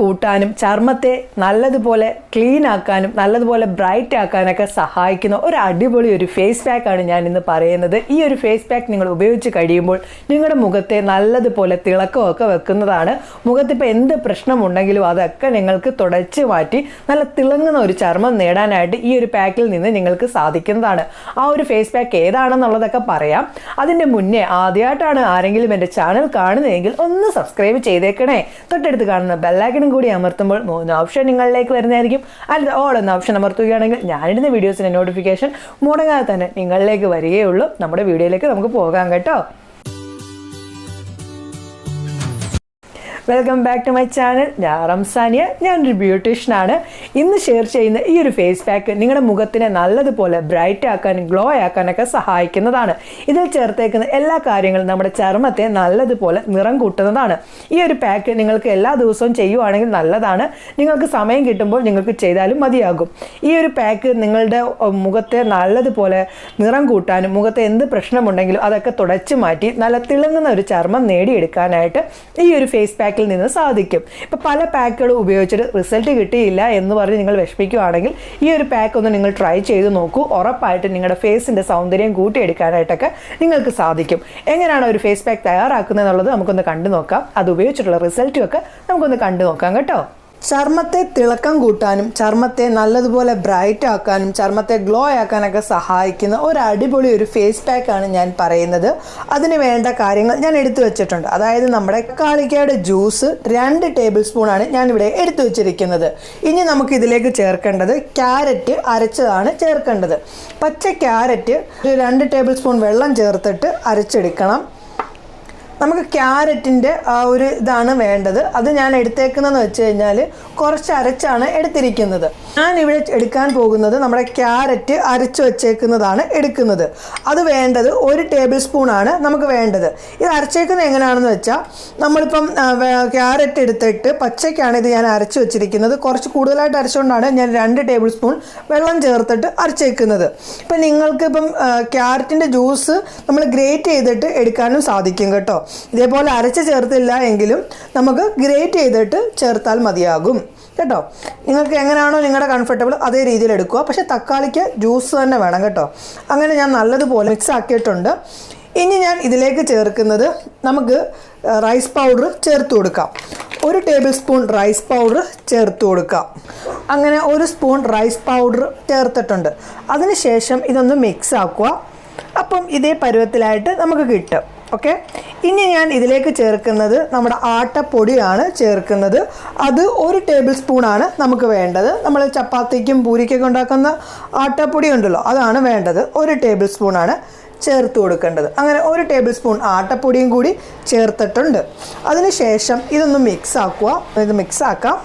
കൂട്ടാനും ചർമ്മത്തെ നല്ലതുപോലെ ക്ലീൻ ആക്കാനും നല്ലതുപോലെ ബ്രൈറ്റ് ആക്കാനൊക്കെ സഹായിക്കുന്ന ഒരു അടിപൊളി ഒരു ഫേസ് പാക്കാണ് ഞാൻ ഇന്ന് പറയുന്നത്. ഈ ഒരു ഫേസ് പാക്ക് നിങ്ങൾ ഉപയോഗിച്ച് കഴിയുമ്പോൾ നിങ്ങളുടെ മുഖത്തെ നല്ലതുപോലെ തിളക്കമൊക്കെ വെക്കുന്നതാണ്. മുഖത്തിപ്പോൾ എന്ത് പ്രശ്നമുണ്ടെങ്കിലും അതൊക്കെ നിങ്ങൾക്ക് തുടച്ച് മാറ്റി നല്ല തിളങ്ങുന്ന ഒരു ചർമ്മം നേടാനായിട്ട് ഈ ഒരു പാക്കിൽ നിന്ന് നിങ്ങൾക്ക് സാധിക്കുന്നതാണ്. ആ ഒരു ഫേസ് പാക്ക് ഏതാണെന്നുള്ളതൊക്കെ പറയാം. അതിന്റെ മുന്നേ ആദ്യമായിട്ടാണ് ആരെങ്കിലും എന്റെ ചാനൽ കാണുന്നതെങ്കിൽ ഒന്ന് സബ്സ്ക്രൈബ് ചെയ്തേക്കണേ. തൊട്ടടുത്ത് കാണുന്ന ബെല്ലൈക്കണും കൂടി അമർത്തുമ്പോൾ മൂന്ന് ഓപ്ഷൻ നിങ്ങളിലേക്ക് വരുന്നതായിരിക്കും. അല്ല ഓൾ എന്ന ഓപ്ഷൻ അമർത്തുകയാണെങ്കിൽ ഞാനിടുന്ന വീഡിയോസിന്റെ നോട്ടിഫിക്കേഷൻ മുടങ്ങാതെ തന്നെ നിങ്ങളിലേക്ക് വരികയുള്ളൂ നമ്മുടെ വീഡിയോയിലേക്ക് നമുക്ക് പോകാം കേട്ടോ. Welcome back to my channel ഞാൻ റംസാനിയ. ഞാനൊരു ബ്യൂട്ടീഷ്യനാണ് ഇന്ന് ഷെയർ ചെയ്യുന്ന ഈ ഒരു ഫേസ് പാക്ക് നിങ്ങളുടെ മുഖത്തിനെ നല്ലതുപോലെ ബ്രൈറ്റ് ആക്കാനും ഗ്ലോ ആക്കാനൊക്കെ സഹായിക്കുന്നതാണ്. ഇതിൽ ചേർത്തേക്കുന്ന എല്ലാ കാര്യങ്ങളും നമ്മുടെ ചർമ്മത്തെ നല്ലതുപോലെ നിറം കൂട്ടുന്നതാണ്. ഈ ഒരു പാക്ക് നിങ്ങൾക്ക് എല്ലാ ദിവസവും ചെയ്യുവാണെങ്കിൽ നല്ലതാണ്. നിങ്ങൾക്ക് സമയം കിട്ടുമ്പോൾ നിങ്ങൾക്ക് ചെയ്താലും മതിയാകും. ഈ ഒരു പാക്ക് നിങ്ങളുടെ മുഖത്തെ നല്ലതുപോലെ നിറം കൂട്ടാനും മുഖത്തെ എന്ത് പ്രശ്നമുണ്ടെങ്കിലും അതൊക്കെ തുടച്ചു മാറ്റി നല്ല തിളങ്ങുന്ന ഒരു ചർമ്മം നേടിയെടുക്കാനായിട്ട് ഈ ഒരു ഫേസ് പാക്കിൽ നിന്ന് സാധിക്കും. ഇപ്പം പല പാക്കുകൾ ഉപയോഗിച്ചിട്ട് റിസൾട്ട് കിട്ടിയില്ല എന്ന് പറഞ്ഞ് നിങ്ങൾ വിഷമിക്കുകയാണെങ്കിൽ ഈ ഒരു പാക്ക് ഒന്ന് നിങ്ങൾ ട്രൈ ചെയ്ത് നോക്കൂ. ഉറപ്പായിട്ട് നിങ്ങളുടെ ഫേസിന്റെ സൗന്ദര്യം കൂട്ടിയെടുക്കാനായിട്ടൊക്കെ നിങ്ങൾക്ക് സാധിക്കും. എങ്ങനെയാണ് ഒരു ഫേസ് പാക്ക് തയ്യാറാക്കുന്നത് എന്നുള്ളത് നമുക്കൊന്ന് കണ്ടു നോക്കാം. അത് ഉപയോഗിച്ചിട്ടുള്ള റിസൾട്ടും ഒക്കെ നമുക്കൊന്ന് കണ്ടു നോക്കാം കേട്ടോ. ചർമ്മത്തെ തിളക്കം കൂട്ടാനും ചർമ്മത്തെ നല്ലതുപോലെ ബ്രൈറ്റ് ആക്കാനും ചർമ്മത്തെ ഗ്ലോ ആക്കാനൊക്കെ സഹായിക്കുന്ന ഒരു അടിപൊളി ഒരു ഫേസ് പാക്കാണ് ഞാൻ പറയുന്നത്. അതിന് വേണ്ട കാര്യങ്ങൾ ഞാൻ എടുത്തു വെച്ചിട്ടുണ്ട്. അതായത് നമ്മുടെ കാളിക്കയുടെ ജ്യൂസ് രണ്ട് ടേബിൾ സ്പൂണാണ് ഞാനിവിടെ എടുത്തു വെച്ചിരിക്കുന്നത്. ഇനി നമുക്ക് ഇതിലേക്ക് ചേർക്കേണ്ടത് ക്യാരറ്റ് അരച്ചതാണ് ചേർക്കേണ്ടത്. പച്ച ക്യാരറ്റ് ഒരു രണ്ട് ടേബിൾ സ്പൂൺ വെള്ളം ചേർത്തിട്ട് അരച്ചെടുക്കണം. നമുക്ക് ക്യാരറ്റിന്റെ ആ ഒരു ഇതാണ് വേണ്ടത്. അത് ഞാൻ എടുത്തേക്കുന്നതെന്ന് വെച്ച് കഴിഞ്ഞാൽ കുറച്ച് അരച്ചാണ് എടുത്തിരിക്കുന്നത്. ഞാൻ ഇവിടെ എടുക്കാൻ പോകുന്നത് നമ്മുടെ ക്യാരറ്റ് അരച്ച് വെച്ചേക്കുന്നതാണ് എടുക്കുന്നത്. അത് വേണ്ടത് ഒരു ടേബിൾ സ്പൂണാണ് നമുക്ക് വേണ്ടത്. ഇത് അരച്ചേക്കുന്നത് എങ്ങനെയാണെന്ന് വെച്ചാൽ നമ്മളിപ്പം ക്യാരറ്റ് എടുത്തിട്ട് പച്ചയ്ക്കാണ് ഇത് ഞാൻ അരച്ച് വെച്ചിരിക്കുന്നത്. കുറച്ച് കൂടുതലായിട്ട് അരച്ചുകൊണ്ടാണ് ഞാൻ രണ്ട് ടേബിൾ സ്പൂൺ വെള്ളം ചേർത്തിട്ട് അരച്ചേക്കുന്നത്. ഇപ്പം നിങ്ങൾക്ക് ഇപ്പം ക്യാരറ്റിന്റെ ജ്യൂസ് നമ്മൾ ഗ്രേറ്റ് ചെയ്തിട്ട് എടുക്കാനും സാധിക്കും കേട്ടോ. ഇതേപോലെ അരച്ച് ചേർത്തില്ല എങ്കിലും നമുക്ക് ഗ്രേറ്റ് ചെയ്തിട്ട് ചേർത്താൽ മതിയാകും. കേട്ടോ? നിങ്ങൾക്ക് എങ്ങനെയാണോ നിങ്ങളുടെ കംഫർട്ടബിൾ അതേ രീതിയിൽ എടുക്കുക. പക്ഷേ തക്കാളിക്ക് ജ്യൂസ് തന്നെ വേണം കേട്ടോ. അങ്ങനെ ഞാൻ നല്ലതുപോലെ മിക്സ് ആക്കിയിട്ടുണ്ട്. ഇനി ഞാൻ ഇതിലേക്ക് ചേർക്കുന്നത് നമുക്ക് റൈസ് പൗഡർ ചേർത്ത് കൊടുക്കാം. ഒരു ടേബിൾ സ്പൂൺ റൈസ് പൗഡർ ചേർത്ത് കൊടുക്കാം. അങ്ങനെ ഒരു സ്പൂൺ റൈസ് പൗഡർ ചേർത്തിട്ടുണ്ട്. അതിനുശേഷം ഇതൊന്ന് മിക്സ് ആക്കുക. അപ്പം ഇതേ പരുവത്തിലായിട്ട് നമുക്ക് കിട്ടും. ഓക്കെ ഇനി ഞാൻ ഇതിലേക്ക് ചേർക്കുന്നത് നമ്മുടെ ആട്ടപ്പൊടിയാണ് ചേർക്കുന്നത്. അത് ഒരു ടേബിൾ സ്പൂണാണ് നമുക്ക് വേണ്ടത്. നമ്മൾ ചപ്പാത്തിക്കും പൂരിക്കൊക്കെ ഉണ്ടാക്കുന്ന ആട്ടപ്പൊടി ഉണ്ടല്ലോ അതാണ് വേണ്ടത്. ഒരു ടേബിൾ സ്പൂണാണ് ചേർത്ത് കൊടുക്കേണ്ടത്. അങ്ങനെ ഒരു ടേബിൾ സ്പൂൺ ആട്ടപ്പൊടിയും കൂടി ചേർത്തിട്ടുണ്ട്. അതിനുശേഷം ഇതൊന്ന് മിക്സ് ആക്കുക ഇത് മിക്സ് ആക്കാം.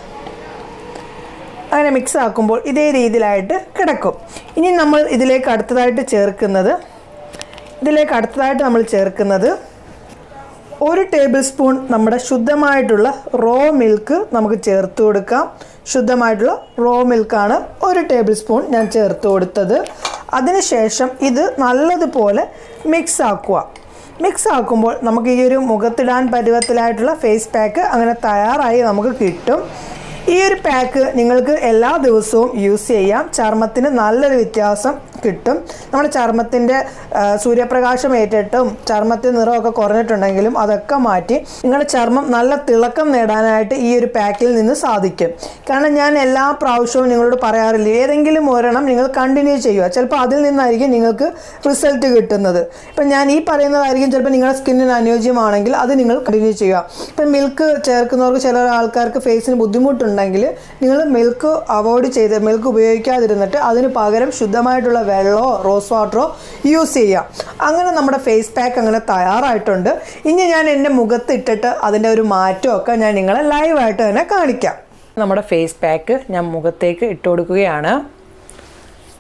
അങ്ങനെ മിക്സ് ആക്കുമ്പോൾ ഇതേ രീതിയിലായിട്ട് കിടക്കും. ഇനി നമ്മൾ ഇതിലേക്ക് അടുത്തതായിട്ട് ചേർക്കുന്നത് ഇതിലേക്ക് അടുത്തതായിട്ട് നമ്മൾ ചേർക്കുന്നത് ഒരു ടേബിൾ സ്പൂൺ നമ്മുടെ ശുദ്ധമായിട്ടുള്ള റോ മിൽക്ക് നമുക്ക് ചേർത്ത് കൊടുക്കാം. ശുദ്ധമായിട്ടുള്ള റോ മിൽക്കാണ് ഒരു ടേബിൾ സ്പൂൺ ഞാൻ ചേർത്ത് കൊടുത്തത്. അതിനുശേഷം ഇത് നല്ലതുപോലെ മിക്സ് ആക്കുക. മിക്സ് ആക്കുമ്പോൾ നമുക്ക് ഈ ഒരു മുഖത്തിടാൻ പരുവത്തിലായിട്ടുള്ള ഫേസ് പാക്ക് അങ്ങനെ തയ്യാറായി നമുക്ക് കിട്ടും. ഈ ഒരു പാക്ക് നിങ്ങൾക്ക് എല്ലാ ദിവസവും യൂസ് ചെയ്യാം. ചർമ്മത്തിന് നല്ലൊരു വ്യത്യാസം കിട്ടും. നമ്മുടെ ചർമ്മത്തിന്റെ സൂര്യപ്രകാശം ഏറ്റിട്ടും ചർമ്മത്തിൽ നിറമൊക്കെ കുറഞ്ഞിട്ടുണ്ടെങ്കിലും അതൊക്കെ മാറ്റി നിങ്ങളുടെ ചർമ്മം നല്ല തിളക്കം നേടാനായിട്ട് ഈ ഒരു പാക്കിൽ നിന്ന് സാധിക്കും. കാരണം ഞാൻ എല്ലാ പ്രാവശ്യവും നിങ്ങളോട് പറയാറില്ല ഏതെങ്കിലും ഒരെണ്ണം നിങ്ങൾ കണ്ടിന്യൂ ചെയ്യുക. ചിലപ്പോൾ അതിൽ നിന്നായിരിക്കും നിങ്ങൾക്ക് റിസൾട്ട് കിട്ടുന്നത്. ഇപ്പം ഞാൻ ഈ പറയുന്നതായിരിക്കും ചിലപ്പോൾ നിങ്ങളുടെ സ്കിന്നിന് അനുയോജ്യമാണെങ്കിൽ അത് നിങ്ങൾ കണ്ടിന്യൂ ചെയ്യുക. ഇപ്പം മിൽക്ക് ചേർക്കുന്നവർക്ക് ചില ആൾക്കാർക്ക് ഫേസിന് ബുദ്ധിമുട്ടുണ്ടെങ്കിൽ നിങ്ങൾ മിൽക്ക് അവോയ്ഡ് ചെയ്ത് മിൽക്ക് ഉപയോഗിക്കാതിരുന്നിട്ട് അതിന് പകരം ശുദ്ധമായിട്ടുള്ള വെള്ളമോ റോസ് വാട്ടറോ യൂസ് ചെയ്യാം. അങ്ങനെ നമ്മുടെ ഫേസ് പാക്ക് അങ്ങനെ തയ്യാറായിട്ടുണ്ട്. ഇനി ഞാൻ എന്റെ മുഖത്ത് ഇട്ടിട്ട് അതിന്റെ ഒരു മാറ്റമൊക്കെ ഞാൻ നിങ്ങളെ ലൈവായിട്ട് തന്നെ കാണിക്കാം. നമ്മുടെ ഫേസ് പാക്ക് ഞാൻ മുഖത്തേക്ക് ഇട്ട് കൊടുക്കുകയാണ്.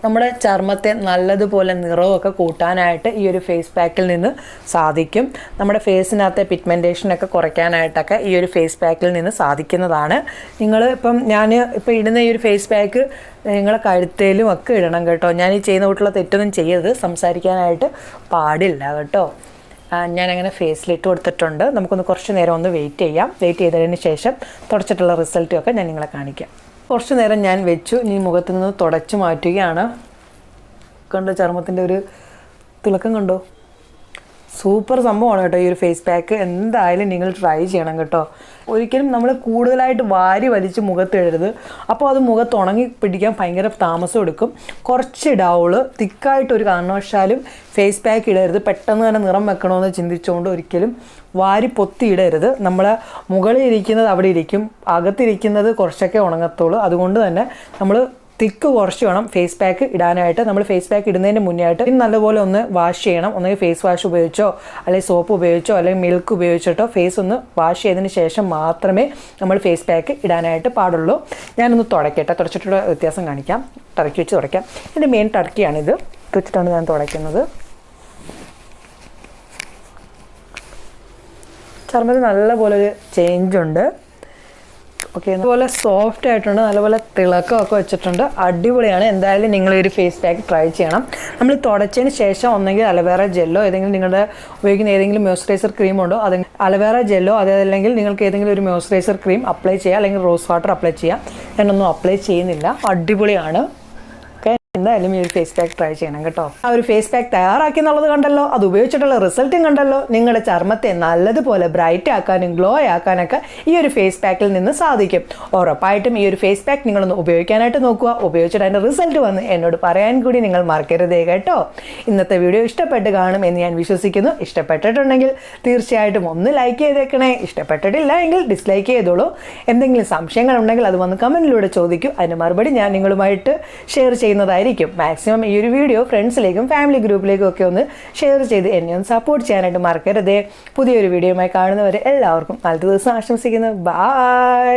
നമ്മുടെ ചർമ്മത്തെ നല്ലതുപോലെ നിറവൊക്കെ കൂട്ടാനായിട്ട് ഈ ഒരു ഫേസ് പാക്കിൽ നിന്ന് സാധിക്കും. നമ്മുടെ ഫേസിനകത്തെ പിഗ്മെന്റേഷനൊക്കെ കുറയ്ക്കാനായിട്ടൊക്കെ ഈ ഒരു ഫേസ് പാക്കിൽ നിന്ന് സാധിക്കുന്നതാണ്. നിങ്ങൾ ഇപ്പം ഞാൻ ഇപ്പം ഇടുന്ന ഈ ഒരു ഫേസ് പാക്ക് നിങ്ങളെ കഴുത്തേലും ഒക്കെ ഇടണം കേട്ടോ. ഞാൻ ഈ ചെയ്യുന്ന കൂട്ടുള്ള തെറ്റൊന്നും ചെയ്യരുത്. സംസാരിക്കാനായിട്ട് പാടില്ല കേട്ടോ. ഞാൻ അങ്ങനെ ഫേസിലിട്ട് കൊടുത്തിട്ടുണ്ട്. നമുക്കൊന്ന് കുറച്ച് നേരം ഒന്ന് വെയിറ്റ് ചെയ്യാം. വെയിറ്റ് ചെയ്തതിന് ശേഷം തുടച്ചിട്ടുള്ള റിസൾട്ടും ഒക്കെ ഞാൻ നിങ്ങളെ കാണിക്കാം. കുറച്ച് നേരം ഞാൻ വെച്ചു. ഇനി മുഖത്ത് നിന്ന് തുടച്ചു മാറ്റുകയാണ്. കണ്ടോ ചർമ്മത്തിന്റെ ഒരു തിളക്കം കണ്ടോ? സൂപ്പർ സംഭവമാണ് കേട്ടോ ഈ ഒരു ഫേസ് പാക്ക് എന്തായാലും നിങ്ങൾ ട്രൈ ചെയ്യണം കേട്ടോ. ഒരിക്കലും നമ്മൾ കൂടുതലായിട്ട് വാരി വലിച്ച് മുഖത്ത് ഇടരുത് അപ്പോൾ അത് മുഖത്ത് ഉണങ്ങി പിടിക്കാൻ ഭയങ്കര താമസം എടുക്കും. കുറച്ച് ഡൗൾ തിക്കായിട്ട് ഒരു കാരണവശാലും ഫേസ് പാക്ക് ഇടരുത്. പെട്ടെന്ന് തന്നെ നിറം വെക്കണമെന്ന് ചിന്തിച്ചുകൊണ്ട് ഒരിക്കലും വാരി പൊത്തി ഇടരുത്. നമ്മൾ മുകളിൽ ഇരിക്കുന്നത് അവിടെ ഇരിക്കും. അകത്തിരിക്കുന്നത് കുറച്ചൊക്കെ ഉണങ്ങത്തുള്ളൂ. അതുകൊണ്ട് തന്നെ നമ്മൾ തിക്ക് കുറച്ച് വേണം ഫേസ് പാക്ക് ഇടാനായിട്ട്. നമ്മൾ ഫേസ് പാക്ക് ഇടുന്നതിന് മുന്നേ ആയിട്ട് നല്ലപോലെ ഒന്ന് വാഷ് ചെയ്യണം. ഒന്നെങ്കിൽ ഫേസ് വാഷ് ഉപയോഗിച്ചോ അല്ലെങ്കിൽ സോപ്പ് ഉപയോഗിച്ചോ അല്ലെങ്കിൽ മിൽക്ക് ഉപയോഗിച്ചിട്ടോ ഫേസ് ഒന്ന് വാഷ് ചെയ്തതിന് ശേഷം മാത്രമേ നമ്മൾ ഫേസ് പാക്ക് ഇടാനായിട്ട് പാടുള്ളൂ. ഞാനൊന്ന് തുടയ്ക്കട്ടെ. തുടച്ചിട്ടുള്ള വ്യത്യാസം കാണിക്കാം. ടർക്കി വെച്ച് തുടയ്ക്കാം. എന്റെ മെയിൻ ടർക്കിയാണിത്. വെച്ചിട്ടാണ് ഞാൻ തുടയ്ക്കുന്നത്. ചർമ്മത്തിൽ നല്ലപോലെ ഒരു ചേഞ്ച് ഉണ്ട്. ഓക്കെ അതുപോലെ സോഫ്റ്റ് ആയിട്ടുണ്ട് നല്ലപോലെ തിളക്കം ഒക്കെ വെച്ചിട്ടുണ്ട്. അടിപൊളിയാണ്. എന്തായാലും നിങ്ങൾ ഒരു ഫേസ് പാക്ക് ട്രൈ ചെയ്യണം. നമ്മൾ തുടച്ചതിന് ശേഷം ഒന്നെങ്കിൽ അലവേറ ജെല്ലോ ഏതെങ്കിലും നിങ്ങളുടെ ഉപയോഗിക്കുന്ന ഏതെങ്കിലും മോയ്സ്ചറൈസർ ക്രീം ഉണ്ടോ അത് അലവേറ ജെല്ലോ അതല്ലെങ്കിൽ നിങ്ങൾക്ക് ഏതെങ്കിലും ഒരു മോയ്സ്ചറൈസർ ക്രീം അപ്ലൈ ചെയ്യുക അല്ലെങ്കിൽ റോസ് വാട്ടർ അപ്ലൈ ചെയ്യാം. ഞാനൊന്നും അപ്ലൈ ചെയ്യുന്നില്ല. അടിപൊളിയാണ്. എന്തായാലും ഈ ഒരു ഫേസ് പാക്ക് ട്രൈ ചെയ്യണം കേട്ടോ. ആ ഒരു ഫേസ് പാക്ക് തയ്യാറാക്കി എന്നുള്ളത് കണ്ടല്ലോ അത് ഉപയോഗിച്ചിട്ടുള്ള റിസൾട്ടും കണ്ടല്ലോ. നിങ്ങളുടെ ചർമ്മത്തെ നല്ലതുപോലെ ബ്രൈറ്റ് ആക്കാനും ഗ്ലോ ആക്കാനൊക്കെ ഈ ഒരു ഫേസ് പാക്കിൽ നിന്ന് സാധിക്കും. ഉറപ്പായിട്ടും ഈ ഒരു ഫേസ് പാക്ക് നിങ്ങളൊന്ന് ഉപയോഗിക്കാനായിട്ട് നോക്കുക. ഉപയോഗിച്ചിട്ട് അതിന്റെ റിസൾട്ട് വന്ന് എന്നോട് പറയാൻ കൂടി നിങ്ങൾ മറക്കരുതേ കേട്ടോ. ഇന്നത്തെ വീഡിയോ ഇഷ്ടപ്പെട്ട് കാണും എന്ന് ഞാൻ വിശ്വസിക്കുന്നു. ഇഷ്ടപ്പെട്ടിട്ടുണ്ടെങ്കിൽ തീർച്ചയായിട്ടും ഒന്ന് ലൈക്ക് ചെയ്തേക്കണേ. ഇഷ്ടപ്പെട്ടിട്ടില്ല എങ്കിൽ ഡിസ്ലൈക്ക് ചെയ്തോളൂ. എന്തെങ്കിലും സംശയങ്ങൾ ഉണ്ടെങ്കിൽ അത് വന്ന് കമന്റിലൂടെ ചോദിക്കൂ. അതിന് മറുപടി ഞാൻ നിങ്ങളുമായിട്ട് ഷെയർ ചെയ്യുന്നതായിരിക്കും. മാക്സിമം ഈ ഒരു വീഡിയോ ഫ്രണ്ട്സിലേക്കും ഫാമിലി ഗ്രൂപ്പിലേക്കും ഒക്കെ ഒന്ന് ഷെയർ ചെയ്ത് എന്നെ ഒന്ന് സപ്പോർട്ട് ചെയ്യാനായിട്ട് മറക്കരുതേ. പുതിയൊരു വീഡിയോയുമായി കാണുന്നവരെ എല്ലാവർക്കും നല്ല ദിവസം ആശംസിക്കുന്നു. ബൈ